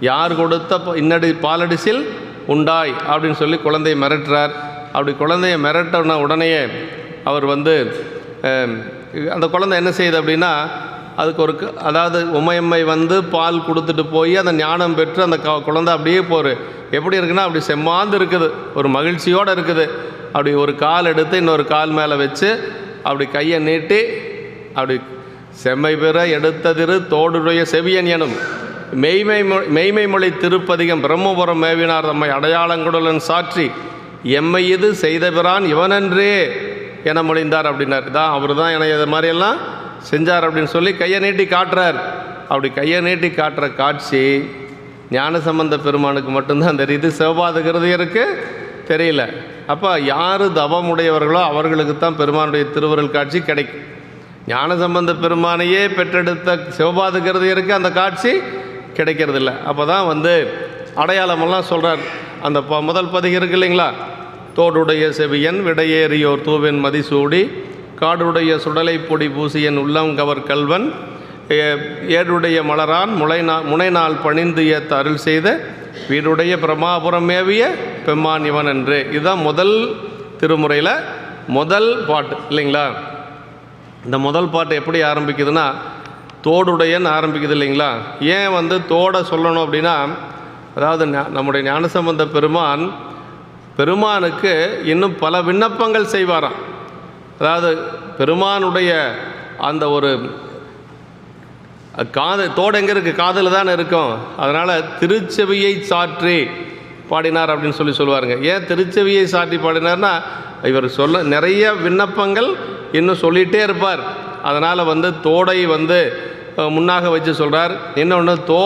யார் கொடுத்த இன்னடி பாலடிசில் உண்டாய் அப்படின்னு சொல்லி குழந்தையை மிரட்டுறார். அப்படி குழந்தைய மிரட்டின உடனேயே அவர் வந்து அந்த குழந்தை என்ன செய்யுது அப்படின்னா அதுக்கு ஒரு க- அதாவது உமையம்மை வந்து பால் கொடுத்துட்டு போய் அந்த ஞானம் பெற்று அந்த க- குழந்தை அப்படியே போரு எப்படி இருக்குன்னா அப்படி செம்மாந்து இருக்குது. ஒரு மகிழ்ச்சியோடு இருக்குது. அப்படி ஒரு கால் எடுத்து இன்னொரு கால் மேலே வச்சு அப்படி கையை நீட்டி அப்படி செம்மை பெற எடுத்ததிரு தோடுடைய செவியன் எனும் மெய்மை மொ- மெய்மை மொழி திருப்பதிகம் பிரம்மபுரம் மேவினார் தம்மை அடையாளங்குடலன் சாற்றி எம்மை இது செய்த பிறான் இவனன்றே என மொழிந்தார் அப்படின்னார். இதான் அவர் தான் என்னை இது மாதிரியெல்லாம் செஞ்சார் அப்படின்னு சொல்லி கையை நீட்டி காட்டுறார். அப்படி கையை நீட்டி காட்டுற காட்சி ஞானசம்பந்த பெருமானுக்கு மட்டும்தான் தெரியுது. சிவபாத கிருதியருக்கு தெரியல. அப்போ யார் தவமுடையவர்களோ அவர்களுக்கு தான் பெருமானுடைய திருவருள் காட்சி கிடைக்கும். ஞானசம்பந்த பெருமானையே பெற்றெடுத்த சிவபாத கிருதியருக்கு அந்த காட்சி? கிடைக்கிறதில்ல. அப்போ தான் வந்து அடையாளமெல்லாம் சொல்கிறார் அந்த ப முதல் பதிகம் இருக்கு இல்லைங்களா? தோடுடைய செவியன் விடையேறியோர் தூவின் மதிசூடி காடுடைய சுடலை பொடி பூசியன் உள்ளம் கவர் கல்வன் ஏ- ஏடுடைய மலரான் முளைநா முனைநாள் பணிந்து ஏத்த அருள் செய்த வீடுடைய பிரமாபுரம் மேவிய பெம்மான் இவன் என்று. இதுதான் முதல் திருமுறையில் முதல் பாட்டு இல்லைங்களா? இந்த முதல் பாட்டு எப்படி ஆரம்பிக்குதுன்னா தோடுடையன்னு ஆரம்பிக்குது இல்லைங்களா? ஏன் வந்து தோடை சொல்லணும் அப்படின்னா அதாவது நம்முடைய ஞானசம்பந்த பெருமான் பெருமானுக்கு இன்னும் பல விண்ணப்பங்கள் செய்வாராம். அதாவது பெருமானுடைய அந்த ஒரு காது தோடு எங்கே இருக்குது காதில் தானே இருக்கும். அதனால் திருச்செவியை சாற்றி பாடினார் அப்படின்னு சொல்லி சொல்லுவாருங்க. ஏன் திருச்செவியை சாற்றி பாடினார்னா இவர் சொல்ல நிறைய விண்ணப்பங்கள் இன்னும் சொல்லிகிட்டே இருப்பார். அதனால் வந்து தோடை வந்து முன்னாக வச்சு சொல்கிறார் இன்னொன்று தோ